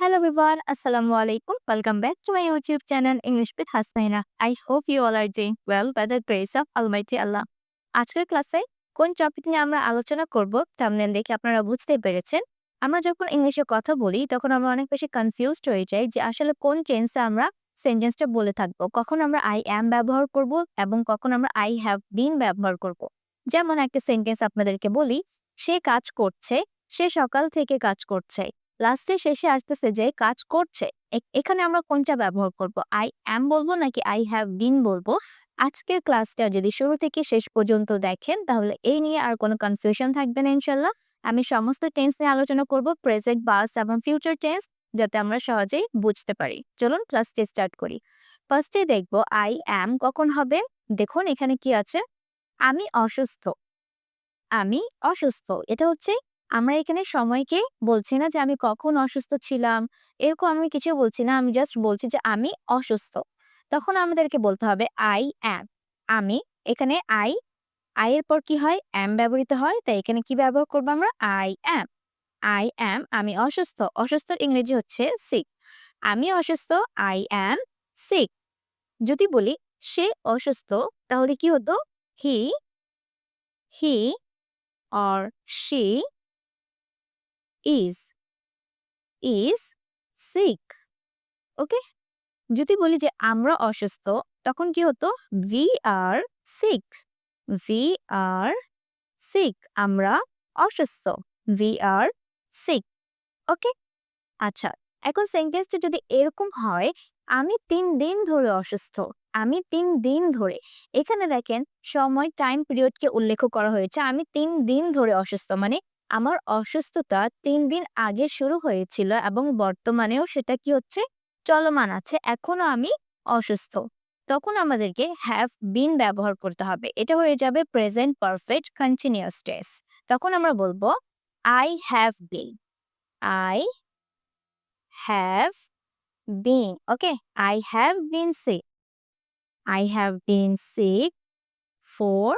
Hello everyone, Assalamu alaikum. Welcome back to my YouTube channel English with Hasnaina. I hope you all are doing well by the grace of Almighty Allah. আজকের ক্লাসে কোন topic নিয়ে আমরা আলোচনা করব thumbnail দেখে আপনারা বুঝতে পেরেছেন আমরা যখন ইংলিশে কথা বলি তখন আমরা অনেক বেশি কনফিউজড হয়ে যাই যে আসলে কোন টেন্সে আমরা সেন্টেন্সটা বলে থাকব কখন আমরা আই অ্যাম ব্যবহার করব এবং কখন আমরা আই হ্যাভ বিন ব্যবহার করব যেমন একটা সেন্টেন্স আপনাদেরকে বলি সে কাজ করছে সে সকাল থেকে কাজ করছে লাস্টে শেষে আসতেছে যে, কাজ করছে। এখানে আমরা কোনটা ব্যবহার করব? আই অ্যাম বলব নাকি আই হ্যাভ বিন বলব? আজকের ক্লাসটা যদি শুরু থেকে শেষ পর্যন্ত দেখেন, তাহলে এই নিয়ে আর কোনো কনফিউশন থাকবে না ইনশাল্লাহ। আমি সমস্ত টেন্স নিয়ে আলোচনা করব প্রেজেন্ট বাস এবং ফিউচার টেন্স যাতে আমরা সহজেই বুঝতে পারি। চলুন ক্লাসটি স্টার্ট করি। ফার্স্টে দেখব আই অ্যাম কখন হবে? দেখুন এখানে কি আছে। আমি অসুস্থ। আমি অসুস্থ। এটা হচ্ছে আমরা এখানে সময়কে বলছি না যে আমি কখন অসুস্থ ছিলাম, এরকম আমি কিছু বলছি না। আমি জাস্ট বলছি যে আমি অসুস্থ। তখন আমাদেরকে বলতে হবে আই অ্যাম আমি এখানে আই আই এর পর কি হয়? অ্যাম ব্যবহৃত হয়। তাই এখানে কি ব্যবহার করব আমরা? আই অ্যাম আই অ্যাম আমি অসুস্থ। অসুস্থর ইংরেজি হচ্ছে সিক আমি অসুস্থ আই অ্যাম সিক যদি বলি সে অসুস্থ, তাহলে কি হতো? He he or she is is sick okay যদি বলি যে আমরা অসুস্থ, তখন কি হতো? We are sick we are sick আমরা অসুস্থ ভি আর সিক ওকে আচ্ছা এখন সেন্টেন্সটা যদি এরকম হয়, আমি তিন দিন ধরে অসুস্থ, আমি তিন দিন ধরে। এখানে দেখেন, সময় টাইম পিরিয়ডকে উল্লেখ করা হয়েছে, আমি তিন দিন ধরে অসুস্থ মানে আমার অসুস্থতা তিন দিন আগে শুরু হয়েছিল এবং বর্তমানেও সেটা কি হচ্ছে? চলমান আছে। এখনও আমি অসুস্থ। তখন আমাদেরকে হ্যাভ বিন ব্যবহার করতে হবে। এটা হয়ে যাবে প্রেজেন্ট পারফেক্ট কন্টিনিউয়াস টেস তখন আমরা বলব I have been I have been okay I have been sick I have been sick four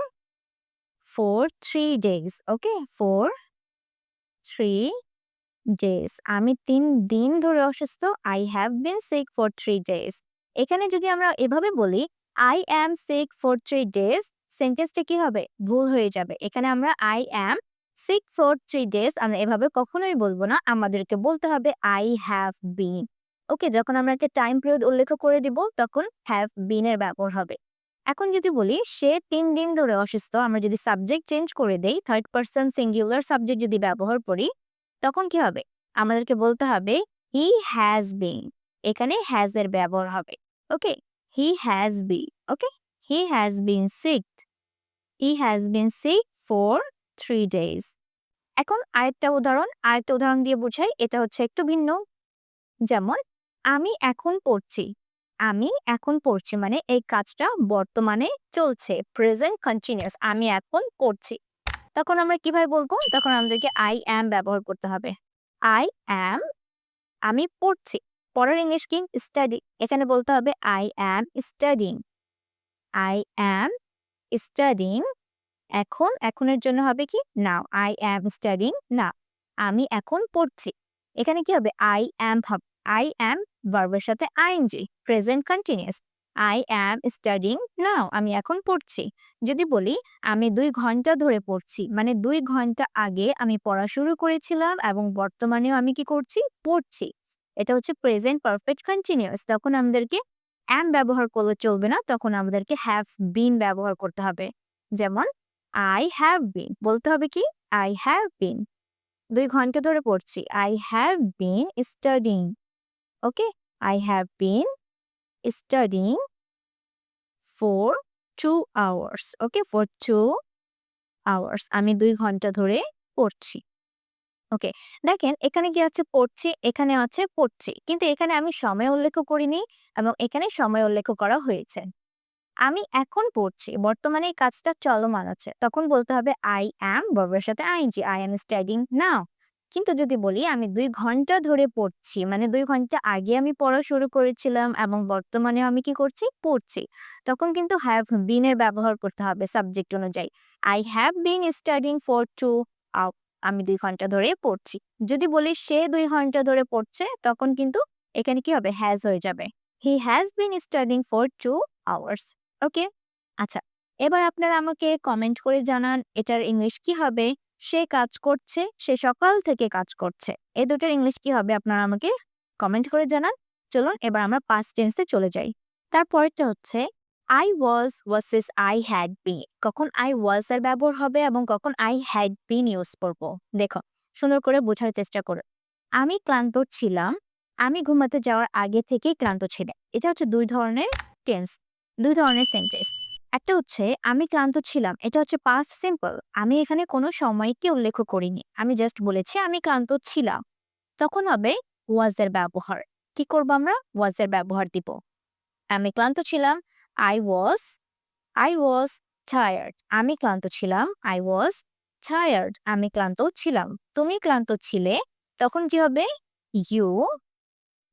four three days. Okay for three days. আমি তিন দিন ধরে অসুস্থ। I have been sick for three days এখানে যদি আমরা এভাবে বলি I am sick for three days সেন্টেন্সটা কি হবে? ভুল হয়ে যাবে। এখানে আমরা I am sick for three days আমরা এভাবে কখনোই বলব না। আমাদেরকে বলতে হবে আই হ্যাভ বিন ওকে যখন আমরা একটা টাইম পিরিয়ড উল্লেখ করে দিব, তখন হ্যাভ বিনের ব্যবহার হবে। এখন যদি বলি, সে তিন দিন ধরে অসুস্থ। আমরা যদি সাবজেক্ট চেঞ্জ করে দেই থার্ড পার্সন সিঙ্গুলার সাবজেক্ট যদি ব্যবহার করি, তখন কি হবে? আমাদেরকে বলতে হবে হি হ্যাজ বিন এখানে হ্যাজ এর ব্যবহার হবে okay he has be okay he has been sick he has been sick for three days এখন আরেকটা উদাহরণ আরেকটা উদাহরণ দিয়ে বোঝাই, এটা হচ্ছে একটু ভিন্ন। যেমন, আমি এখন পড়ছি। আমি এখন পড়ছি মানে এই কাজটা বর্তমানে চলছে প্রেজেন্ট কন্টিনিউয়াস আমি এখন পড়ছি তখন আমরা কীভাবে বলব? তখন আমাদেরকে আই অ্যাম ব্যবহার করতে হবে। আই অ্যাম আমি পড়ছি। পড়ার ইংলিশ কি স্টাডি এখানে বলতে হবে I am studying I am studying এখন, এখনের জন্য হবে কি? নাও আই অ্যাম স্টাডিং না আমি এখন পড়ছি। এখানে কি হবে? আই অ্যাম হবে। আই অ্যাম ভার্বের সাথে ING present continuous I am studying now আমি এখন পড়ছি। যদি বলি, আমি দুই ঘণ্টা ধরে পড়ছি মানে দুই ঘণ্টা আগে আমি পড়া শুরু করেছিলাম এবং বর্তমানেও আমি কি করছি? পড়ছি। এটা হচ্ছে প্রেজেন্ট পারফেক্ট কন্টিনিউয়াস তখন আমাদেরকে অ্যাম ব্যবহার করলে চলবে না, তখন আমাদেরকে হ্যাভ বিন ব্যবহার করতে হবে। যেমন আই হ্যাভ বিন বলতে হবে কি? আই হ্যাভ বিন দুই ঘণ্টা ধরে পড়ছি। I have been studying okay I have been studying for two hours. Okay, for two hours. আমি দুই ঘণ্টা ধরে পড়ছি ওকে দেখেন এখানে কি আছে পড়ছি এখানে আছে পড়ছি কিন্তু এখানে আমি সময় উল্লেখ করিনি এবং এখানে সময় উল্লেখ করা হয়েছে আমি এখন পড়ছি বর্তমানে এই কাজটা চলমান আছে তখন বলতে হবে আই অ্যাম বর্বের সাথে ING I am studying now কিন্তু যদি বলি, আমি দুই ঘণ্টা ধরে পড়ছি। মানে দুই ঘণ্টা আগে আমি পড়া শুরু করেছিলাম এবং বর্তমানে আমি কি করছি? পড়ছি। তখন কিন্তু হ্যাভ বিন এর ব্যবহার করতে হবে সাবজেক্ট অনুযায়ী। I have been studying for two আমি দুই ঘণ্টা ধরে পড়ছি। যদি বলি সে দুই ঘণ্টা ধরে পড়ছে, তখন কিন্তু এখানে কি হবে? হ্যাজ হয়ে যাবে। He has been studying for two hours okay আচ্ছা এবার আপনারা আমাকে কমেন্ট করে জানান, এটার ইংলিশ কি হবে? সে কাজ করছে, সে সকাল থেকে কাজ করছে। এই দুটোর ইংলিশ কি হবে আপনারা আমাকে কমেন্ট করে জানান। চলুন এবার আমরা পাস্ট টেন্সে চলে যাই। তারপরেরটা হচ্ছে I was versus I had been কখন আই ওয়াজ এর ব্যবহার হবে এবং কখন আই হ্যাড বিন ইউজ করব। দেখো, সুন্দর করে বোঝার চেষ্টা করো। আমি ক্লান্ত ছিলাম। আমি ঘুমাতে যাওয়ার আগে থেকেই ক্লান্ত ছিলাম। এটা হচ্ছে দুই ধরনের টেন্স দুই ধরনের সেন্টেন্স একটা হচ্ছে আমি ক্লান্ত ছিলাম। এটা হচ্ছে পাস্ট সিম্পল আমি এখানে কোনো সময়কে উল্লেখ করিনি। আমি জাস্ট বলেছি আমি ক্লান্ত ছিলাম। তখন হবে ওয়াজের ব্যবহার। কি করব আমরা? ওয়াজের ব্যবহার দিব। আমি ক্লান্ত ছিলাম I was I was tired আমি ক্লান্ত ছিলাম আই ওয়াজ টায়ার্ড আমি ক্লান্ত ছিলাম। তুমি ক্লান্ত ছিলে, তখন কি হবে? ইউ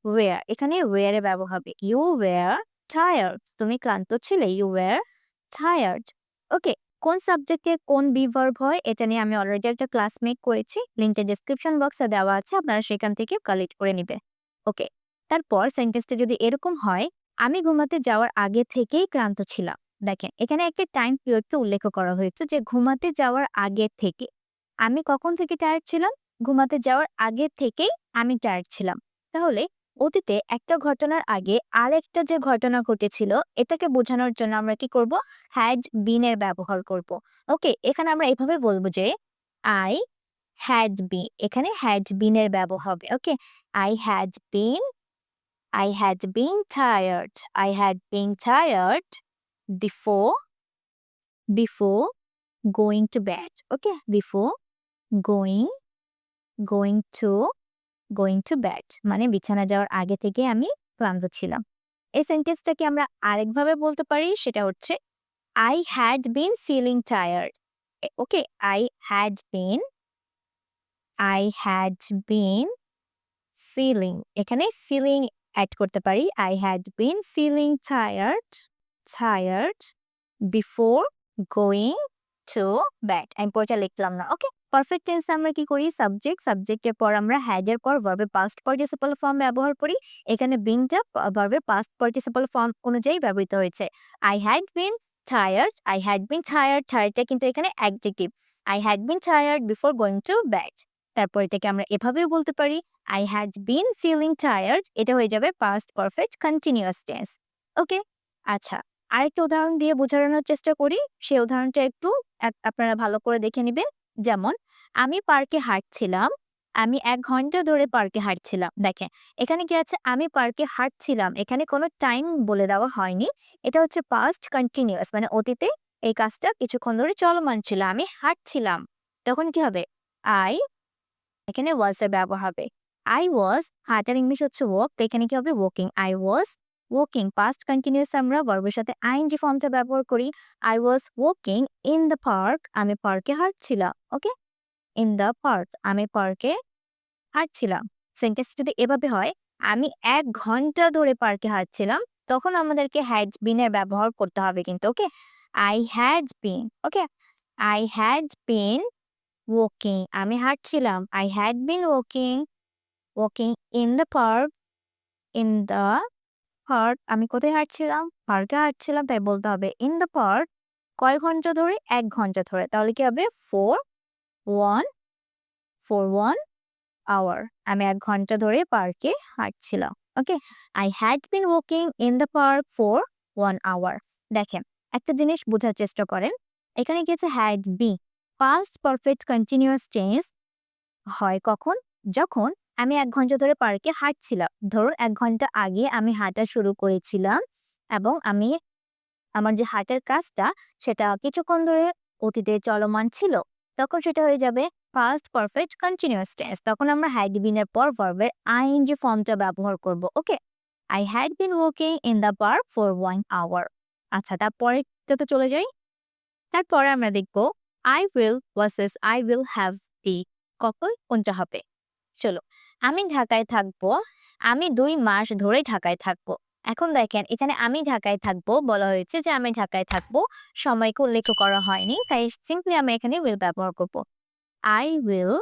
ওয়ার এখানে ওয়ারে ব্যবহার হবে। ইউ ওয়ার টায়ার্ড তুমি ক্লান্ত ছিলে ইউ ওয়ার টায়ার্ড ওকে কোন সাবজেক্টে কোন বিভার্ব হয়, এটা নিয়ে আমি অলরেডি একটা ক্লাস মেক করেছি। লিঙ্কটা ডিসক্রিপশন বক্সে দেওয়া আছে, আপনারা সেখান থেকে কালেক্ট করে নিবে। ওকে তারপর সেন্টেন্সটা যদি এরকম হয়, আমি ঘুমাতে যাওয়ার আগে থেকেই ক্লান্ত ছিলাম। দেখেন, এখানে একটা টাইম পিরিয়ডকে উল্লেখ করা হয়েছে যে ঘুমাতে যাওয়ার আগে থেকে। আমি কখন থেকে টায়ার্ড ছিলাম? ঘুমাতে যাওয়ার আগে থেকেই আমি টায়ার্ড ছিলাম। তাহলে অতীতে একটা ঘটনার আগে আরেকটা যে ঘটনা ঘটেছিল এটাকে বোঝানোর জন্য আমরা কি করব হ্যাড বিনের ব্যবহার করব ওকে এখানে আমরা এভাবে বলব যে আই হ্যাড বি এখানে হ্যাড বিনের ব্যবহার হবে okay I had been I had been tired. I had been tired before before going to bed. Okay, before going going to going to bed. মানে বিছানা যাওয়ার আগে থেকে আমি ক্লান্ত ছিলাম। এই সেন্টেন্সটাকে আমরা আরেকভাবে বলতে পারি, সেটা হচ্ছে I had been feeling tired okay I had been I had been feeling এখানে ফিলিং অ্যাড করতে পারি I had been feeling tired tired before going to bed আমি পরটা লিখলাম না ওকে পারফেক্ট টেন্স আমরা কি করি? সাবজেক্ট সাবজেক্টের পর আমরা হ্যাডের পর ভার্বের পাস্ট পার্টিসিপাল ফর্ম ব্যবহার করি। এখানে বিনটা ভার্বের পাস্ট পার্টিসিপাল ফর্ম অনুযায়ী ব্যবহৃত হয়েছে। I had been tired I had been tired টায়ার্ডটা কিন্তু এখানে adjective I had been tired before going to bed তারপর এটাকে আমরা এভাবেও বলতে পারি। I had been feeling tired এটা হয়ে যাবে past perfect continuous tense okay আচ্ছা আরেকটা উদাহরণ দিয়ে বোঝানোর চেষ্টা করি। সেই উদাহরণটা একটু আপনারা ভালো করে দেখে নেবেন। যেমন, আমি পার্কে হাঁটছিলাম, আমি এক ঘণ্টা ধরে পার্কে হাঁটছিলাম। দেখেন, এখানে কি আছে? আমি পার্কে হাঁটছিলাম। এখানে কোনো টাইম বলে দেওয়া হয়নি। এটা হচ্ছে পাস্ট কন্টিনিউয়াস মানে অতীতে এই কাজটা কিছুক্ষণ ধরে চলমান ছিল। আমি হাঁটছিলাম। তখন কি হবে? আই এখানে ওয়াজ ব্যবহার হবে। আই ওয়াজ হার্টার ইংলিশ হচ্ছে ওয়াক তো এখানে কি হবে? Walking I was walking past continuous আমরা বর্বের সাথে আইনজি ফর্মটা ব্যবহার করি। I was walking in the park আমি পার্কে হাঁটছিলাম ওকে ইন দ্য পার্ক আমি পার্কে হাঁটছিলাম। সেন্টেন্স যদি এভাবে হয়, আমি এক ঘণ্টা ধরে পার্কে হাঁটছিলাম, তখন আমাদেরকে হ্যাড বিনের ব্যবহার করতে হবে কিন্তু okay I had been okay I had been walking আমি হাঁটছিলাম। I had been walking walking in the park in the park, আমি কোথায় হাঁটছিলাম? পার্কে হাঁটছিলাম, তাই বলতে হবে। ইন দ্য পার্ক, কয় ঘণ্টা ধরে? এক ঘণ্টা ধরে। তাহলে কি হবে? For, one for, one hour. আমি এক ঘণ্টা ধরে পার্কে হাঁটছিলাম। Okay? I had been walking in the park for, one hour. দেখেন, একটা জিনিস বোঝার চেষ্টা করেন। এখানে আছে had be. Past perfect continuous tense হয় কখন? যখন আমি এক ঘণ্টা ধরে পার্কে হাঁটছিলাম। ধরুন এক ঘণ্টা আগে আমি হাঁটা শুরু করেছিলাম এবং আমি আমার যে হাঁটার কাজটা সেটা কিছুক্ষণ ধরে অতীতে চলমান ছিল, তখন সেটা হয়ে যাবে পাস্ট পারফেক্ট কন্টিনিউয়াস টেন্স তখন আমরা হ্যাড বিনের পর ভার্বের আইন যে ফর্মটা ব্যবহার করব okay I had been walking in the park for one hour আচ্ছা তারপরে যাতে চলে যাই। তারপরে আমরা দেখব I will versus I will have be কখন, কোনটা হবে? চলো। আমি ঢাকায় থাকব, আমি দুই মাস ধরে ঢাকায় থাকব। এখন দেখেন, এখানে আমি ঢাকায় থাকব বলা হয়েছে যে আমি ঢাকায় থাকব সময়কে উল্লেখ করা হয়নি, তাই সিম্পলি আমরা এখানে উইল ব্যবহার করব। আই উইল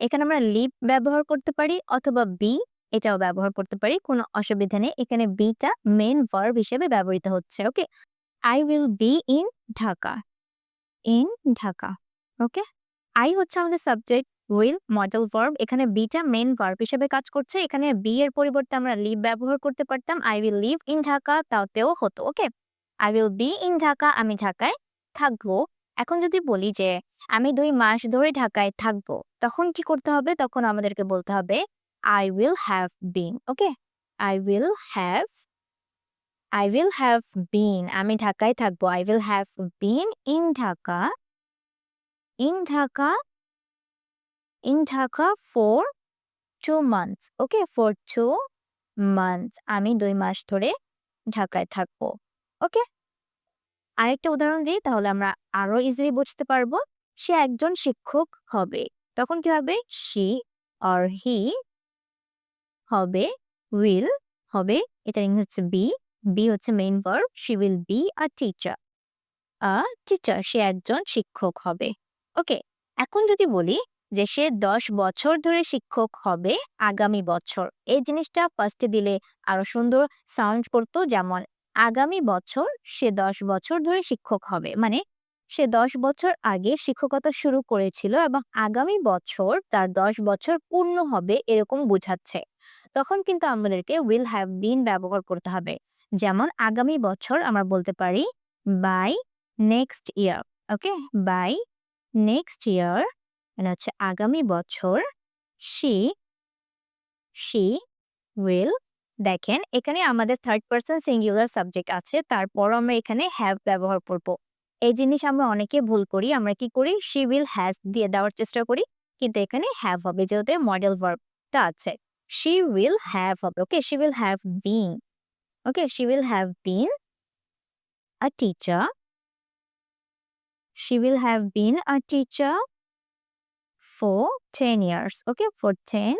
এখানে আমরা লিভ ব্যবহার করতে পারি অথবা বি এটাও ব্যবহার করতে পারি, কোনো অসুবিধা নেই। এখানে বিটা মেন ভার্ব হিসেবে ব্যবহৃত হচ্ছে okay I will be in Dhaka in Dhaka okay I হচ্ছে আমাদের সাবজেক্ট উইল মডেল ভার্ব এখানে বিটা মেন ভার্ব হিসেবে কাজ করছে। এখানে বি এর পরিবর্তে আমরা লিভ ব্যবহার করতে পারতাম। I will live in Dhaka তাওতেও হতো okay I will be in Dhaka, আমি ঢাকায় থাকব। এখন যদি বলি যে, আমি দুই মাস ধরে ঢাকায় থাকব, তখন কি করতে হবে? তখন আমাদেরকে বলতে হবে I will have been okay I will have I will have been আমি ঢাকায় থাকব। I will have been in Dhaka in Dhaka in Dhaka for two months okay for two months আমি দুই মাস ধরে ঢাকায় থাকব ওকে আরেকটা উদাহরণ দিই, তাহলে আমরা আরও ইজিলি বুঝতে পারব। সে একজন শিক্ষক হবে, তখন কি হবে? শি অর হি হবে উইল হবে, এটার ইংলিশ হচ্ছে বি বি হচ্ছে main verb she will be a teacher a teacher সে একজন শিক্ষক হবে ওকে এখন যদি বলি যে সে দশ বছর ধরে শিক্ষক হবে আগামী বছর। এই জিনিসটা ফার্স্টে দিলে আরও সুন্দর সাউন্ড করতো যেমন, আগামী বছর সে দশ বছর ধরে শিক্ষক হবে। মানে সে দশ বছর আগে শিক্ষকতা শুরু করেছিল এবং আগামী বছর তার দশ বছর পূর্ণ হবে এরকম বোঝাচ্ছে। তখন কিন্তু আমাদেরকে উইল হ্যাভ বিন ব্যবহার করতে হবে। যেমন, আগামী বছর আমরা বলতে পারি by next year okay by next year মানে হচ্ছে আগামী বছর শি শি উইল দেখেন এখানে আমাদের থার্ড পার্সন সিঙ্গুলার সাবজেক্ট আছে তারপর আমরা এখানে হ্যাভ ব্যবহার করব। এই জিনিস আমরা অনেকে ভুল করি, আমরা কি করি? শি উইল হ্যাজ দিয়ে দেওয়ার চেষ্টা করি, কিন্তু এখানে হ্যাভ হবে যেহেতু মডেল ভার্বটা আছে। শি উইল হ্যাভ হবে okay she will have been okay she will have been a teacher she will have been a teacher for 10 years, okay? For 10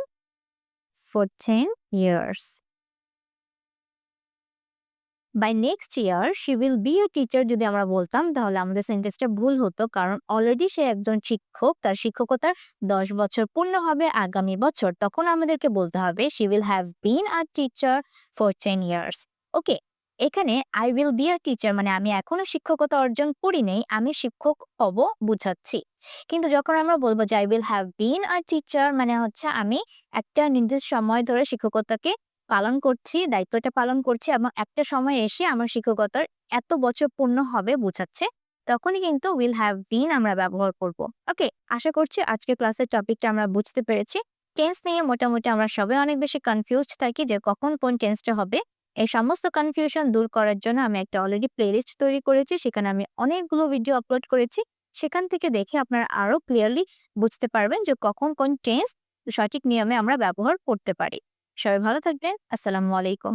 for 10 years. By next year she will be a teacher যদি আমরা বলতাম, তাহলে আমাদের সেন্টেন্সটা ভুল হতো, কারণ already সে একজন শিক্ষক, তার শিক্ষকতার দশ বছর পূর্ণ হবে আগামী বছর। তখন আমাদেরকে বলতে হবে she will have been a teacher for ten years okay এখানে I will be a teacher মানে আমি এখনও শিক্ষকতা অর্জন করি নেই আমি শিক্ষক হব বুঝাচ্ছি। কিন্তু যখন আমরা বলব যে I will have been a teacher মানে হচ্ছে আমি একটা নির্দিষ্ট সময় ধরে শিক্ষকতাকে পালন করছি, দায়িত্বটা পালন করছি এবং একটা সময় এসে আমার শিক্ষকতার এত বছর পূর্ণ হবে বোঝাচ্ছে, তখনই কিন্তু উইল হ্যাভ বিন আমরা ব্যবহার করব। ওকে আশা করছি আজকে ক্লাসের টপিকটা আমরা বুঝতে পেরেছি। টেন্স নিয়ে মোটামুটি আমরা সবাই অনেক বেশি কনফিউজড থাকি যে কখন কোন টেন্সটা হবে। এই সমস্ত কনফিউশন দূর করার জন্য আমি একটা অলরেডি প্লেলিস্ট তৈরি করেছি। সেখানে আমি অনেকগুলো ভিডিও আপলোড করেছি। সেখান থেকে দেখে আপনারা আরও ক্লিয়ারলি বুঝতে পারবেন যে কখন কোন টেন্স সঠিক নিয়মে আমরা ব্যবহার করতে পারি। সবাই ভালো থাকবেন। আসসালামু আলাইকুম।